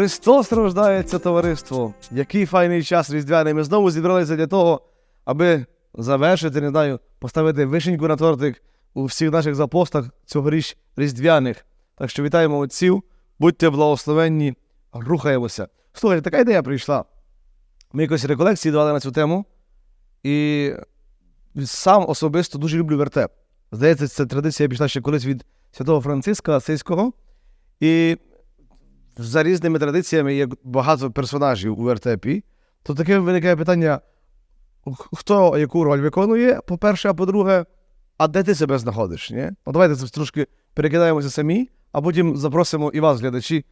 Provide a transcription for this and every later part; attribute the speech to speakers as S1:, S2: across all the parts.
S1: Христос рождається, товариство. Який файний час різдвяний. Ми знову зібралися для того, аби завершити, не знаю, поставити вишеньку на тортик у всіх наших запостах цьогоріч різдвяних. Так що вітаємо отців, будьте благословенні, рухаємося. Слухайте, така ідея прийшла. Ми якось реколекції давали на цю тему, і сам особисто дуже люблю вертеп. Здається, ця традиція пішла ще колись від святого Франциска Асийського. І за різними традиціями є багато персонажів у вертепі. То таке виникає питання: хто яку роль виконує, по-перше, а по-друге, а де ти себе знаходиш? Ні? Ну, давайте трошки перекидаємося самі, а потім запросимо і вас, глядачі,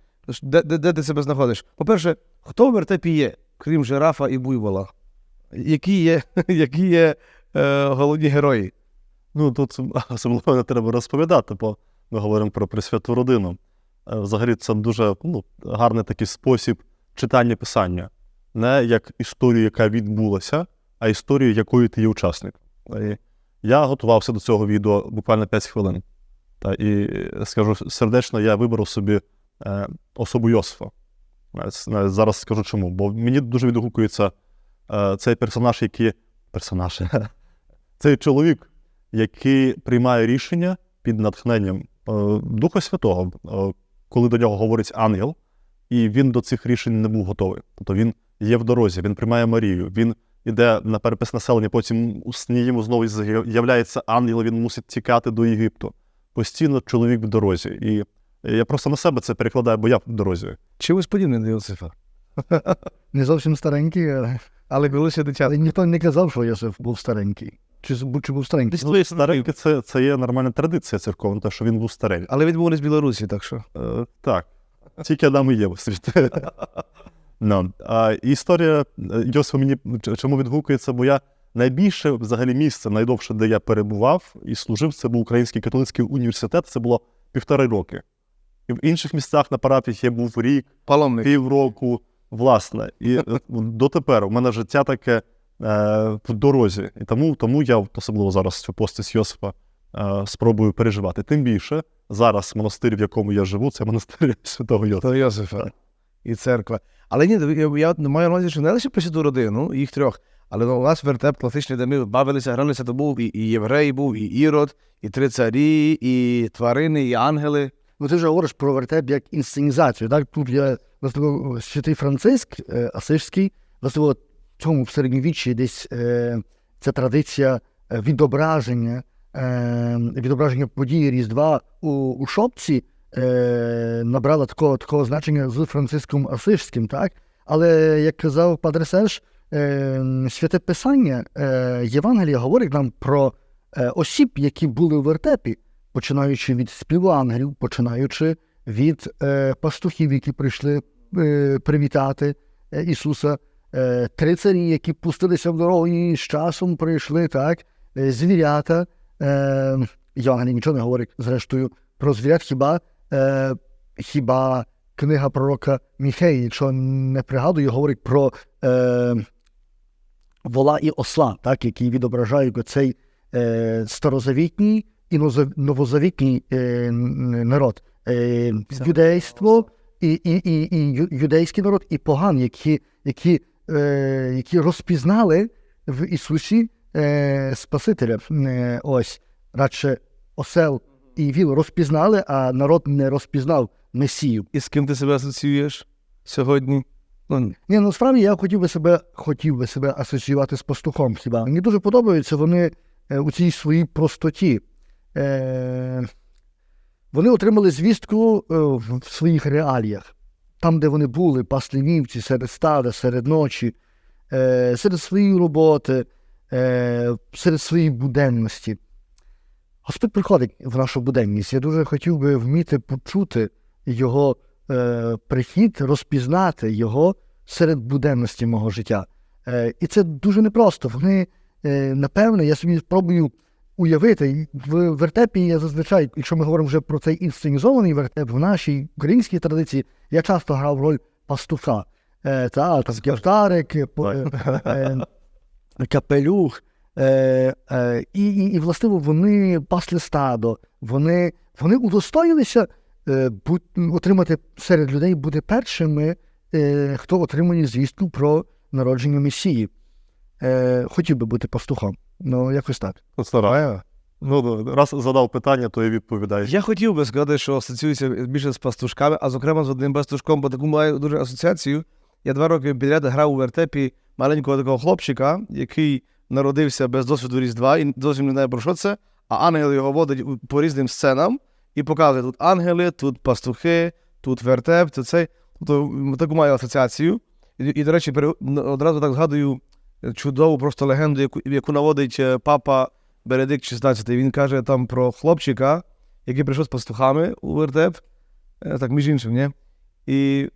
S1: де, де, де ти себе знаходиш. По-перше, хто в вертепі є, крім жирафа і буйвола? Які є, які є е, головні герої?
S2: Ну тут особливо не треба розповідати, бо ми говоримо про присвяту родину. Е, Взагалі, це дуже ну, гарний такий спосіб читання писання. Не як історію, яка відбулася, а історію, якої ти є учасник. І я готувався до цього відео буквально 5 хвилин. Та, і е, скажу сердечно, я вибрав собі е, особу Йосифа. Навіть Зараз скажу чому. Бо мені дуже відгукується е, цей персонаж, який. Персонаж. цей чоловік, який приймає рішення під натхненням е, Духа Святого, е, коли до нього говорить ангел, і він до цих рішень не був готовий. Тобто він є в дорозі, він приймає Марію, він іде на перепис населення, потім йому знову з'являється ангел, він мусить тікати до Єгипту. Постійно чоловік в дорозі. І я просто на себе це перекладаю, бо я в дорозі.
S1: Чимось подібне до Йосифа.
S3: Не зовсім старенький, Але
S1: коли ще дитя.
S3: ніхто не казав, що Йосиф був старенький. Чи, чи був старенький?
S2: Ну, старенький це, це є нормальна традиція церковна, те, що він був старенький.
S1: Але він був не з Білорусі, так що.
S2: Е, так. Тільки Адам і Єва світ. no. а, історія е, Йосифа мені чому відгукується, бо я найбільше взагалі місце, найдовше, де я перебував і служив, це був Український католицький університет, це було півтори роки. І в інших місцях на парафіях я був рік, півроку, власне. І е, дотепер у мене життя таке в дорозі. І тому, тому я особливо зараз цю постать Йосифа е, спробую переживати. Тим більше зараз монастир, в якому я живу, це монастир Святого Йосифа.
S1: Йосифа і церква. Але ні, я, я маю на увазі, що не лише про святу родину, їх трьох, але ну, у нас вертеп класичний, де ми бавилися, гралися, то був і, і єврей був, і ірод, і три царі, і тварини, і ангели.
S3: Ну, ти вже говориш про вертеп як інсценізацію. Так? Тут є власне, святий Франциск е, Асижський, власне, цьому в середньовіччі десь е, ця традиція е, відображення, е, відображення події Різдва у, у шопці е, набрала такого, такого значення з Франциском Асижським. Так? Але, як казав Падре Серж, е, святе Писання е, Євангелія говорить нам про е, осіб, які були у вертепі починаючи від співу ангелів, починаючи від е, пастухів, які прийшли е, привітати е, Ісуса, е, три які пустилися в дорогу і з часом прийшли, так, е, звірята. Е, Євангелій нічого не говорить, зрештою, про звірят хіба, е, хіба книга пророка Міхеї, якщо не пригадую, говорить про е, вола і осла, так, які відображають оцей е, старозавітній і новозавітній е, народ. Е, юдейство і, і, і, і юдейський народ, і поган, які, які, які розпізнали в Ісусі е, Спасителя. Е, ось, радше осел і віл розпізнали, а народ не розпізнав Месію.
S1: І з ким ти себе асоціюєш сьогодні? Ну,
S3: Ні, насправді я хотів би себе, хотів би себе асоціювати з пастухом хіба. Мені дуже подобаються вони е, у цій своїй простоті. Е, вони отримали звістку е, в своїх реаліях. Там, де вони були, пасли вівці, серед стада, серед ночі, е, серед своєї роботи, е, серед своєї буденності. Господь приходить в нашу буденність. Я дуже хотів би вміти почути його е, прихід, розпізнати його серед буденності мого життя. Е, і це дуже непросто. Вони, е, напевне, я собі спробую уявити. В вертепі я зазвичай, якщо ми говоримо вже про цей інсценізований вертеп, в нашій українській традиції я часто грав роль пастуха. Е, та, там е, е, е, капелюх. Е, е, і, і, і, властиво, вони пасли стадо, вони, вони удостоїлися е, бу- отримати серед людей бути першими, е, хто отримує звістку про народження Месії. Е, хотів би бути пастухом. Ну, якось так.
S2: Ну, Ну, раз задав питання, то і відповідає.
S1: Я хотів би сказати, що асоціюється більше з пастушками, а зокрема з одним пастушком, бо таку маю дуже асоціацію. Я два роки підряд грав у вертепі маленького такого хлопчика, який народився без досвіду Різдва і зовсім не знає про що це, а ангел його водить по різним сценам і показує тут ангели, тут пастухи, тут вертеп, тут цей. Тобто таку маю асоціацію. І, і до речі, одразу так згадую чудову просто легенду, яку, яку наводить е, папа Бередикт 16. Він каже там про хлопчика, який прийшов з пастухами у вертеп, е, так між іншим, ні? І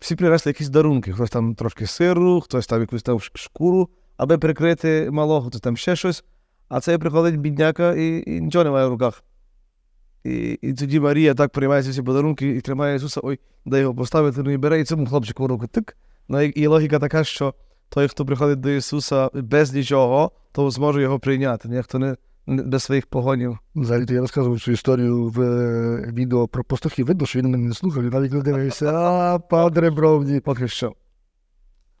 S1: всі принесли якісь дарунки. Хтось там трошки сиру, хтось там якусь там шкуру, аби прикрити малого, хтось там ще щось. А цей приходить бідняка і, і нічого немає в руках. І, і тоді Марія так приймає всі подарунки і тримає Ісуса, ой, де його поставити, ну і бере і цьому хлопчику в руку тик. Ну і, і логіка така, що той, хто приходить до Ісуса без нічого, то зможе його прийняти. Ні, хто не, без своїх погонів.
S3: Взагалі, я розказував цю історію в е, відео про пастухів. Видно, що він мене не слухав, він навіть не дивився. А, падре бровні.
S1: Поки що.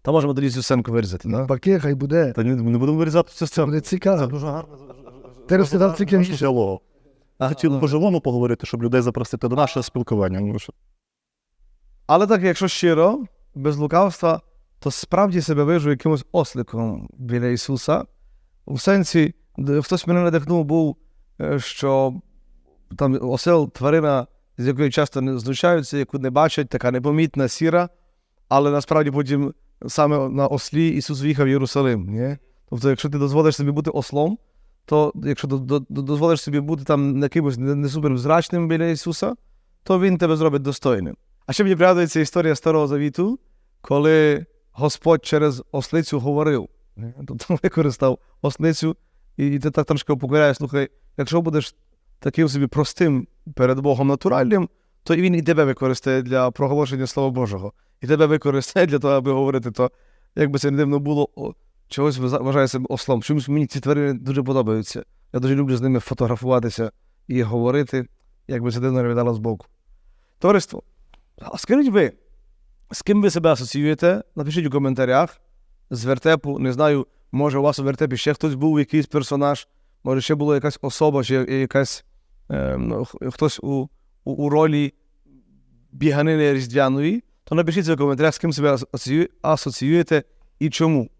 S1: Та можемо тоді цю сценку вирізати, так?
S3: Паки, хай буде.
S2: Та ні, не будемо вирізати цю
S3: Це буде
S2: Це
S3: цікаво.
S2: дуже гарно.
S3: Ти розглядав цікавіше.
S2: Хотів по-живому поговорити, щоб людей запросити до нашого спілкування. Ну,
S1: Але так, якщо щиро, без лукавства, то справді себе вижу якимось осликом біля Ісуса. У сенсі, хтось мене надихнув, був, е, що там осел тварина, з якої часто не знущаються, яку не бачать, така непомітна, сіра, але насправді потім саме на ослі Ісус в'їхав в Єрусалим. Ні? Тобто, якщо ти дозволиш собі бути ослом, то якщо до- до- до- дозволиш собі бути там якимось не, суперзрачним біля Ісуса, то Він тебе зробить достойним. А ще мені пригадується історія Старого Завіту, коли Господь через ослицю говорив. Тобто використав ослицю, і ти так трошки покоряє, слухай, якщо будеш таким собі простим перед Богом натуральним, то і він і тебе використає для проголошення Слова Божого. І тебе використає для того, аби говорити, то як би це не дивно було, чогось вважа- вважаю себе ослом. Чомусь мені ці тварини дуже подобаються. Я дуже люблю з ними фотографуватися і говорити, як би це дивно виглядало збоку. Товариство, а скажіть ви, з ким ви себе асоціюєте? Напишіть у коментарях. З вертепу, не знаю, може у вас у вертепі ще хтось був, якийсь персонаж, може ще була якась особа, чи якась е, хтось у, у, у ролі біганини різдвяної, то напишіть в коментарях, з ким себе асоціюєте і чому.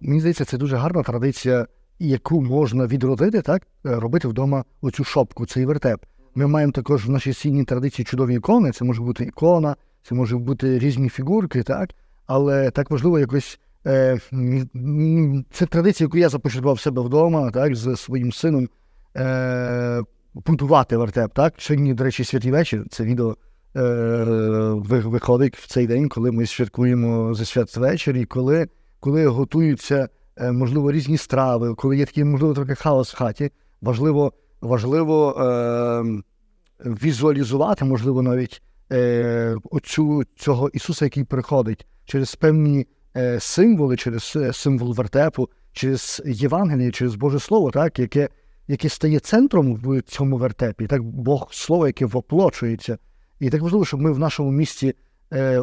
S3: Мені здається, це дуже гарна традиція, яку можна відродити, так? Е, Робити вдома оцю шопку, цей вертеп. Ми маємо також в нашій сінній традиції чудові ікони. Це може бути ікона, це можуть бути різні фігурки, так? Але так важливо якось. Е, це традиція, яку я започаткував себе вдома, так, з своїм сином. Е, будувати вертеп, так? Сьогодні, до речі, святий вечір. Це відео е, виходить в цей день, коли ми святкуємо за святвечір, і коли коли готуються, е, можливо, різні страви, коли є такий, можливо, трохи хаос в хаті, важливо, важливо е, візуалізувати, можливо, навіть е, оцю, цього Ісуса, який приходить через певні е, символи, через е, символ вертепу, через Євангеліє, через Боже Слово, так, яке, яке стає центром в цьому вертепі, так, Бог Слово, яке воплочується. І так важливо, щоб ми в нашому місті, е,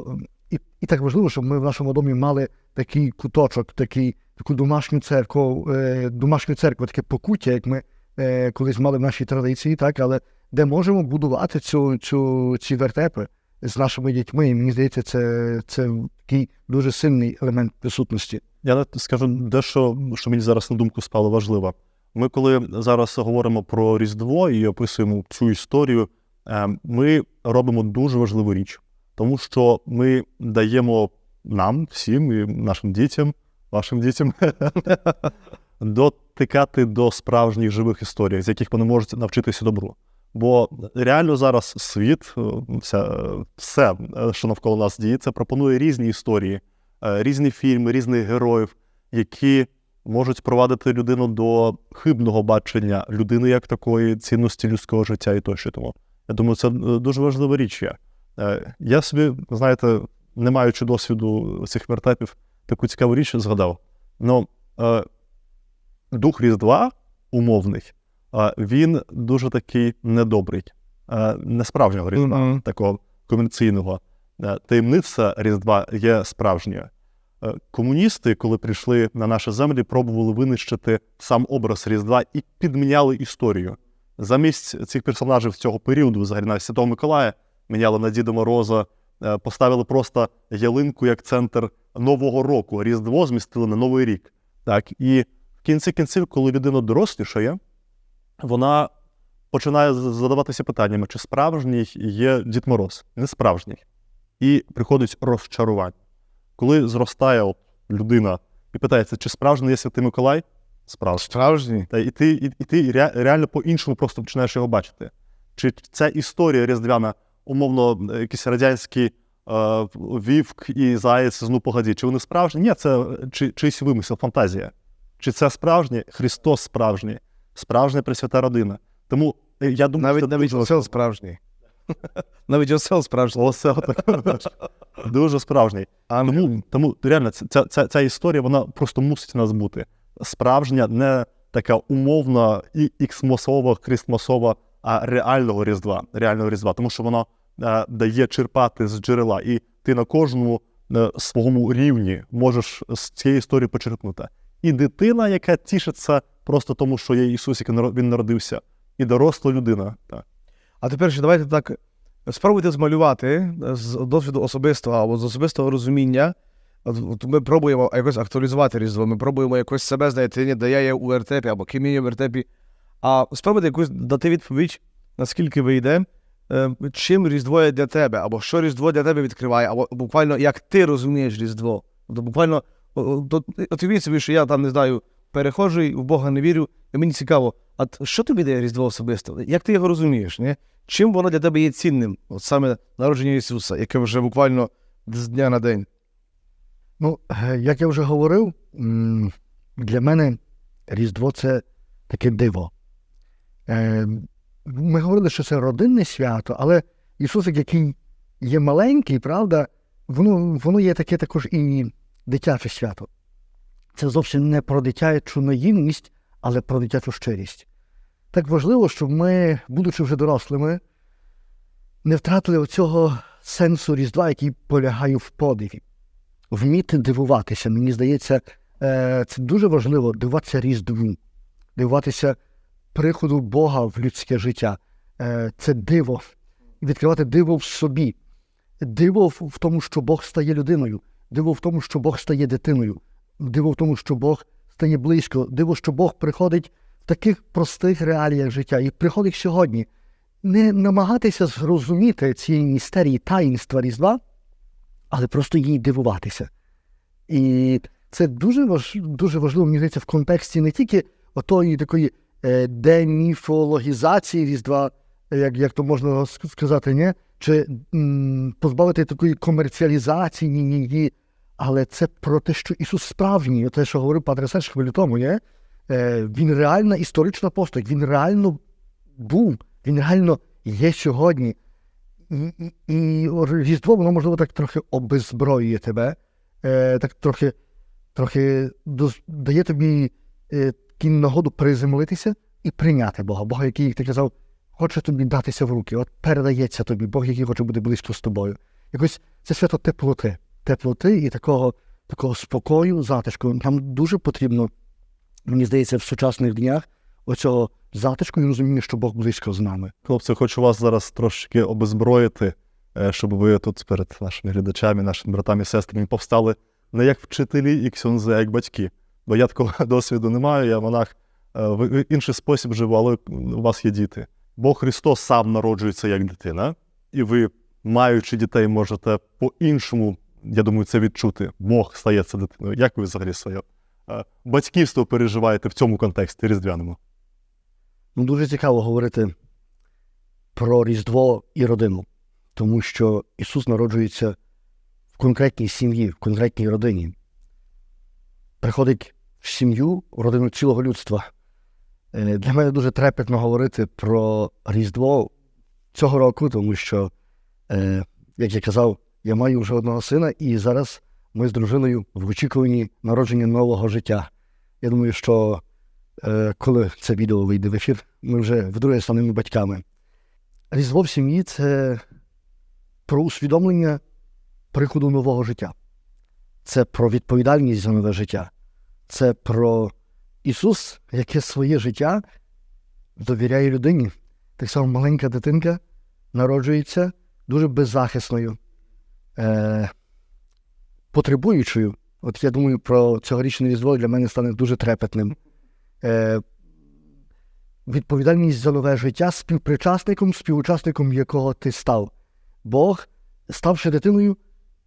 S3: і, і так важливо, щоб ми в нашому домі мали такий куточок, такий, таку домашню церкву, е, домашню церкву, таке покуття, як ми е, колись мали в нашій традиції, так, але де можемо будувати цю, цю, ці вертепи з нашими дітьми. І мені здається, це, це такий дуже сильний елемент присутності.
S2: Я скажу дещо, що мені зараз на думку стало важливо. Ми, коли зараз говоримо про Різдво і описуємо цю історію, е, ми робимо дуже важливу річ, тому що ми даємо нам, всім, і нашим дітям, вашим дітям, дотикати до справжніх живих історій, з яких вони можуть навчитися добру. Бо реально зараз світ, е, вся, е, все, е, що навколо нас діється, пропонує різні історії, різні фільми, різних героїв, які можуть провадити людину до хибного бачення людини як такої цінності людського життя і тощо. Тому я думаю, це дуже важлива річ. є. Я собі, знаєте, не маючи досвіду цих вертепів, таку цікаву річ згадав. Ну, дух Різдва умовний, він дуже такий недобрий. не справжнього Різдва,
S1: Мгм.
S2: такого комерційного. Таємниця Різдва є справжньою. Комуністи, коли прийшли на наші землі, пробували винищити сам образ Різдва і підміняли історію. Замість цих персонажів цього періоду, взагалі навіть Святого Миколая, міняли на Діда Мороза, поставили просто ялинку як центр Нового року. Різдво змістили на Новий рік. Так, і в кінці кінців, коли людина дорослішає, вона починає задаватися питаннями, чи справжній є Дід Мороз, не справжній. І приходить розчарування. Коли зростає людина і питається, чи справжній є Святий Миколай, справжній.
S1: Справжній.
S2: Та і ти, і, і ти ре- реально по-іншому просто починаєш його бачити. Чи ця історія різдвяна, умовно, якийсь радянський е, вівк і заєць ну погоді, чи вони справжні? Ні, це е, чи, чийсь вимисел, фантазія. Чи це справжнє? Христос справжній, справжня Пресвята родина. Тому е, я думаю,
S1: Навіть
S2: це
S1: навіть осел справжній. Навіть осел справжній.
S2: Отак. Дуже справжній. Тому, тому реально ця, ця, ця, ця історія вона просто мусить у нас бути. Справжня, не така умовна і іксмосова, крістмасова, а реального різдва. Реального різдва. Тому що вона е, дає черпати з джерела, і ти на кожному е, своєму рівні можеш з цієї історії почерпнути. І дитина, яка тішиться просто тому, що є Ісус, який він народився, і доросла людина. Так.
S1: А тепер ще давайте так спробуйте змалювати е, з досвіду особистого або з особистого розуміння. От, ми пробуємо якось актуалізувати Різдво, ми пробуємо якось себе знайти, ні, де я є у вертепі або ким є у вертепі. А спробуйте якусь дати відповідь, наскільки вийде, е, чим Різдво є для тебе, або що Різдво для тебе відкриває, або буквально як ти розумієш Різдво. Тобто буквально, от собі, що я там не знаю, перехожий, в Бога не вірю, і мені цікаво, а що тобі дає Різдво особисто? Як ти його розумієш? Ні? Чим воно для тебе є цінним? От саме народження Ісуса, яке вже буквально з дня на день.
S3: Ну, як я вже говорив, для мене Різдво це таке диво. Е, Ми говорили, що це родинне свято, але Ісусик, який є маленький, правда, воно, воно є таке також і дитяче свято. Це зовсім не про дитячу наївність, але про дитячу щирість. Так важливо, щоб ми, будучи вже дорослими, не втратили оцього сенсу Різдва, який полягає в подиві вміти дивуватися. Мені здається, е, це дуже важливо дивуватися різдву, дивуватися приходу Бога в людське життя. Е, Це диво. Відкривати диво в собі. Диво в в тому, що Бог стає людиною, диво в тому, що Бог стає дитиною, диво в тому, що Бог стає близько, диво, що Бог приходить в таких простих реаліях життя і приходить сьогодні. Не намагатися зрозуміти цієї містерії таїнства Різдва, але просто їй дивуватися. І це дуже, важ, дуже важливо, мені здається, в контексті не тільки отої такої е, деміфологізації Різдва, як, як то можна сказати, ні? чи м, позбавити такої комерціалізації ні. Але це про те, що Ісус справжній, те, що говорив Патер Серж хвилю тому, ні? Е, він реальна історична постать, він реально був, він реально є сьогодні. І, і, і Різдво, воно, можливо, так трохи обезброює тебе, е, так трохи, трохи дає тобі е, таку нагоду приземлитися і прийняти Бога. Бога, який, як ти казав, хоче тобі датися в руки, от передається тобі, Бог, який хоче бути близько з тобою. Якось це свято теплоти, теплоти і такого, такого спокою, затишку. Нам дуже потрібно, мені здається, в сучасних днях оцього затишку і розуміння, що Бог близько з нами.
S2: Хлопці, хочу вас зараз трошки обезброїти, е, щоб ви тут перед нашими глядачами, нашими братами і сестрами повстали не як вчителі і ксьонзи, а як батьки. Бо я такого досвіду не маю, я монах е, в інший спосіб живу, але у вас є діти. Бо Христос сам народжується як дитина, і ви, маючи дітей, можете по-іншому, я думаю, це відчути. Бог стається дитиною. Як ви взагалі своє е, батьківство переживаєте в цьому контексті різдвяному?
S3: Ну, дуже цікаво говорити про Різдво і родину, тому що Ісус народжується в конкретній сім'ї, в конкретній родині. Приходить в сім'ю, в родину цілого людства. Е, Для мене дуже трепетно говорити про Різдво цього року, тому що, е, як я казав, я маю вже одного сина, і зараз ми з дружиною в очікуванні народження нового життя. Я думаю, що е, коли це відео вийде в ефір, ми вже вдруге станемо батьками. Різдво в сім'ї це про усвідомлення приходу нового життя. Це про відповідальність за нове життя. Це про Ісус, яке своє життя довіряє людині. Так само маленька дитинка народжується дуже беззахисною, е, потребуючою. От я думаю, про цьогорічне різдво для мене стане дуже трепетним. Е, відповідальність за нове життя співпричасником, співучасником якого ти став. Бог, ставши дитиною,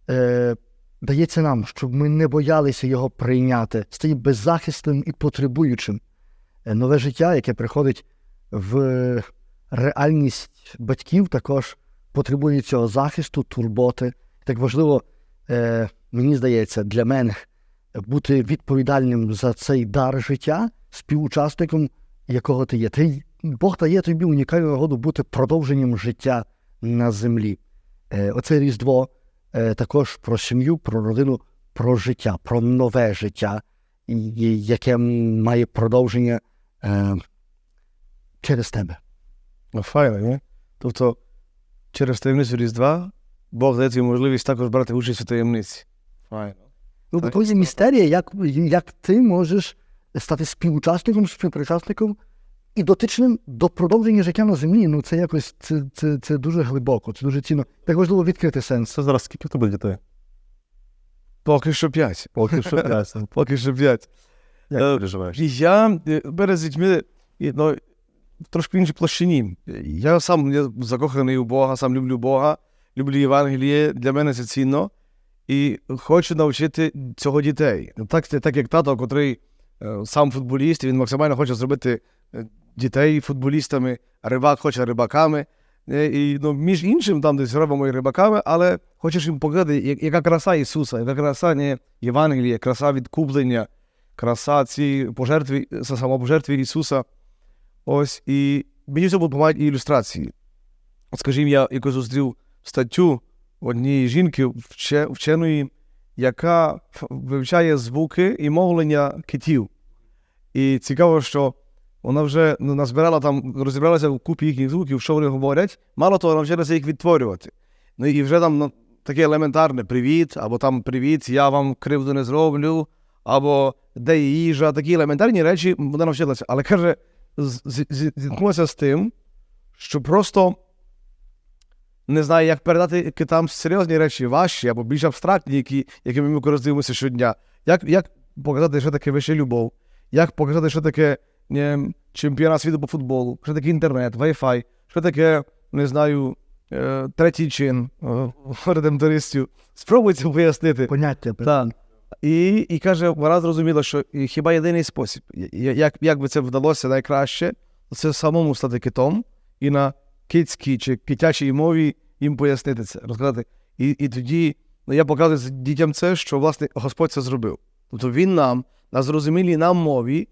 S3: е, дається нам, щоб ми не боялися його прийняти, стає беззахисним і потребуючим. Е, Нове життя, яке приходить в реальність батьків, також потребує цього захисту, турботи. Так важливо, е, мені здається, для мене бути відповідальним за цей дар життя, співучасником якого ти є. Ти, Бог дає тобі унікальну нагоду бути продовженням життя на землі. Е, оце Різдво е, також про сім'ю, про родину, про життя, про нове життя, яке має продовження е, через тебе.
S1: Ну, файно, ні? Тобто, через таємницю Різдва Бог дає тобі можливість також брати участь у таємниці. Файно.
S3: Ну, бо є містерія, як, як ти можеш стати співучасником, співпричасником і дотичним до продовження життя на землі. Ну, це якось це, це, це дуже глибоко, це дуже цінно. Так важливо відкрити сенс.
S2: Це зараз скільки в тебе дітей?
S1: Поки що п'ять.
S2: Поки що ясно.
S1: Поки що п'ять.
S2: Як
S1: Е,
S2: ти переживаєш?
S1: Я е, перед з дітьми ну, в трошки іншій площині. Я сам я закоханий у Бога, сам люблю Бога, люблю Євангеліє. Для мене це цінно. І хочу навчити цього дітей. Так, так як тато, котрий е, сам футболіст, він максимально хоче зробити е, дітей футболістами, рибак хоче рибаками. Е, І ну, між іншим, там десь робимо і рибаками, але хочеш їм показати, яка краса Ісуса, яка краса не Євангелія, краса відкуплення, краса ці пожертви, самопожертви Ісуса. Ось, і мені це допомагають і ілюстрації. Скажімо, я якось зустрів статтю однієї жінки, вченої, яка вивчає звуки і мовлення китів. І цікаво, що вона вже назбирала там, розібралася в купі їхніх звуків, що вони говорять. Мало того, навчилася їх відтворювати. Ну і вже там ну, таке елементарне привіт, або там привіт, я вам кривду не зроблю, або де їжа, такі елементарні речі вона навчилася. Але каже, зіткнулася з тим, що просто не знаю, як передати китам серйозні речі, важчі або більш абстрактні, які, якими ми користуємося щодня. Як, як показати, що таке вища любов, як показати, що таке не, чемпіонат світу по футболу, що таке інтернет, Wi-Fi, що таке, не знаю, е, третій чин е, редемтористів. Спробуйте пояснити.
S3: Поняття.
S1: Так. І, і каже, вона зрозуміла, що хіба єдиний спосіб, як, як би це вдалося найкраще, це самому стати китом і на китській чи китячій мові їм пояснити це, розказати. І, і тоді ну, я показую дітям це, що власне Господь це зробив. Тобто він нам, на зрозумілій нам мові,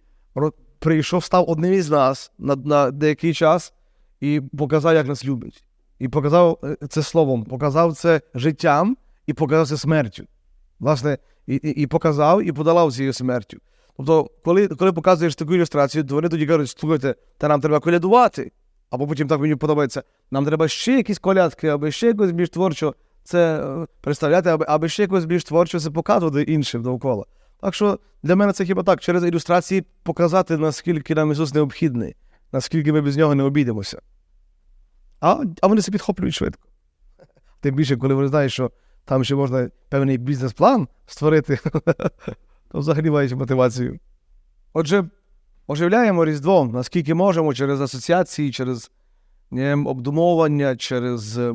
S1: прийшов, став одним із нас на, на деякий час і показав, як нас любить. І показав е, це словом, показав це життям і показав це смертю. Власне, і, і, і показав, і подолав цією смертю. Тобто, коли, коли показуєш таку ілюстрацію, то вони тоді кажуть, слухайте, та нам треба колядувати. Або потім так мені подобається, нам треба ще якісь колядки, аби ще якось більш творчо це е, представляти, аби, аби ще якось більш творчо це показувати іншим довкола. Так що для мене це хіба так, через ілюстрації показати, наскільки нам Ісус необхідний, наскільки ми без нього не обійдемося. А, а вони це підхоплюють швидко. Тим більше, коли вони знають, що там ще можна певний бізнес-план створити, то взагалі мають мотивацію. Отже, оживляємо Різдво, наскільки можемо, через асоціації, через не, обдумовування, через е,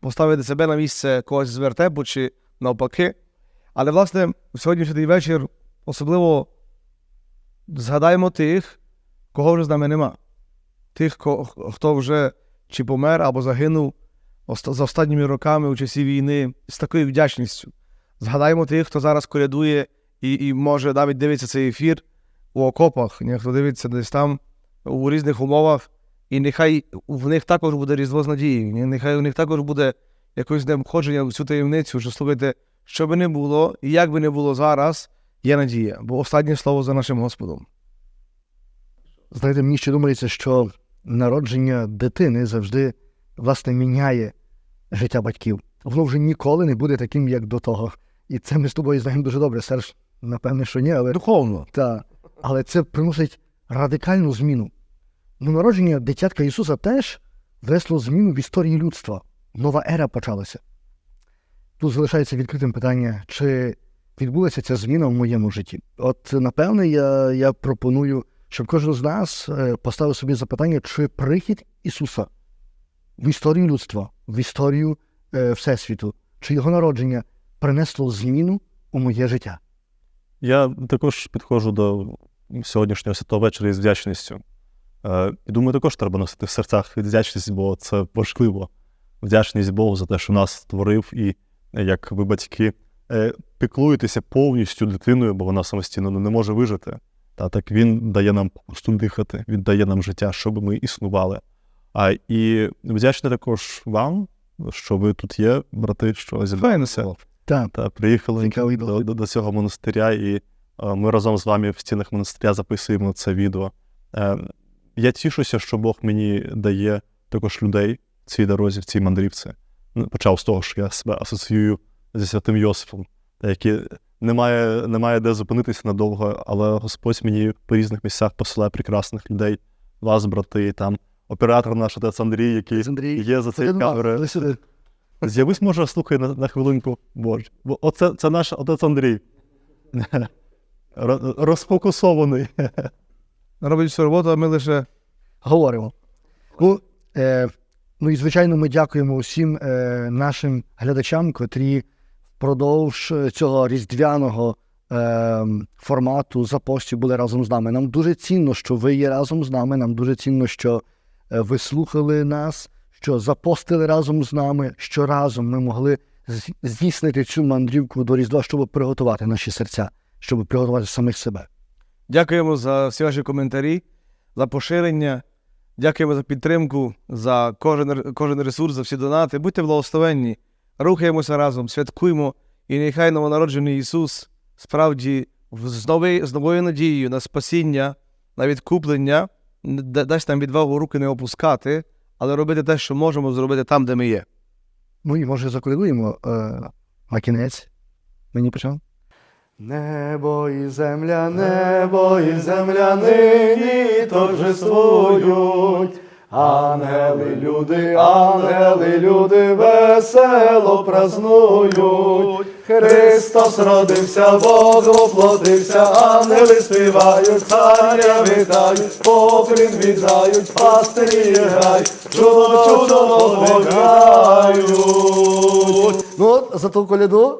S1: поставити себе на місце когось з вертепу чи навпаки. Але, власне, сьогоднішній вечір особливо згадаємо тих, кого вже з нами нема. Тих, хто вже чи помер або загинув за останніми роками у часі війни з такою вдячністю. Згадаємо тих, хто зараз колядує і, і може навіть дивиться цей ефір у окопах, ні, хто дивиться десь там у різних умовах, і нехай в них також буде різдво з надією, нехай у них також буде якось днем входження в цю таємницю, що слухайте, що би не було, і як би не було зараз, є надія, бо останнє слово за нашим Господом.
S3: Знаєте, мені ще думається, що народження дитини завжди власне, міняє життя батьків. Воно вже ніколи не буде таким, як до того. І це ми з тобою знаємо дуже добре. Серж, напевне, що ні, але
S1: Духовно.
S3: та, але це приносить радикальну зміну. Ну, народження дитятка Ісуса теж внесло зміну в історії людства. Нова ера почалася. Тут залишається відкритим питання, чи відбулася ця зміна в моєму житті. От, напевне, я, я пропоную, щоб кожен з нас е, поставив собі запитання, чи прихід Ісуса в історію людства, в історію е, Всесвіту, чи його народження принесло зміну у моє життя.
S2: Я також підходжу до сьогоднішнього святого вечора із вдячністю. Е, І думаю, також треба носити в серцях вдячність, бо це важливо. Вдячність Богу за те, що нас створив, і як ви, батьки, е, піклуєтеся повністю дитиною, бо вона самостійно не може вижити. Та так він дає нам просто дихати, він дає нам життя, щоб ми існували. А і вдячний також вам, що ви тут є, брати, що
S1: Файно
S3: Так,
S2: Та приїхали до, до, до цього монастиря, і е, ми разом з вами в стінах монастиря записуємо це відео. Е, я тішуся, що Бог мені дає також людей в цій дорозі, в цій мандрівці. Ну, Почав з того, що я себе асоціюю зі святим Йосифом, та які немає, немає де зупинитися надовго, але Господь мені по різних місцях посилає прекрасних людей, вас, брати, там оператор наш отець Андрій, який
S3: Андрій,
S2: є за цією камерою. З'явись, може, слухай на, на хвилинку. Боже. Бо оце це наш отець Андрій. Розфокусований.
S1: Робить всю роботу, а ми лише
S3: говоримо. Ну, е, ну і звичайно, ми дякуємо усім е, нашим глядачам, котрі впродовж цього різдвяного е, формату запостів були разом з нами. Нам дуже цінно, що ви є разом з нами. Нам дуже цінно, що е, ви слухали нас, що запостили разом з нами, що разом ми могли здійснити цю мандрівку до Різдва, щоб приготувати наші серця, щоб приготувати самих себе.
S1: Дякуємо за всі ваші коментарі, за поширення. Дякуємо за підтримку, за кожен, кожен ресурс, за всі донати. Будьте благословенні, рухаємося разом, святкуємо, і нехай новонароджений Ісус справді з, нови, з новою надією на спасіння, на відкуплення, дасть нам відвагу руки не опускати, але робити те, що можемо зробити там, де ми є.
S3: Ну і може заколядуємо е, на кінець. Мені почав. Небо і земля, небо і земля нині торжествують. Ангели, люди, ангели, люди весело празнують. Христос родився, Бог воплотився, ангели співають, царя вітають, поклін віддають, пастирі грають, чудо, чудо грають. Ну, за ту коляду.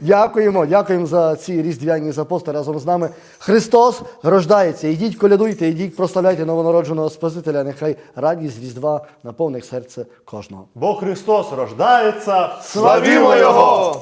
S3: дякуємо, дякуємо за ці різдвяні запости разом з нами. Христос рождається. Ідіть колядуйте, ідіть прославляйте новонародженого Спасителя. Нехай радість Різдва наповнить серце кожного.
S2: Бо Христос рождається.
S1: Славімо Його!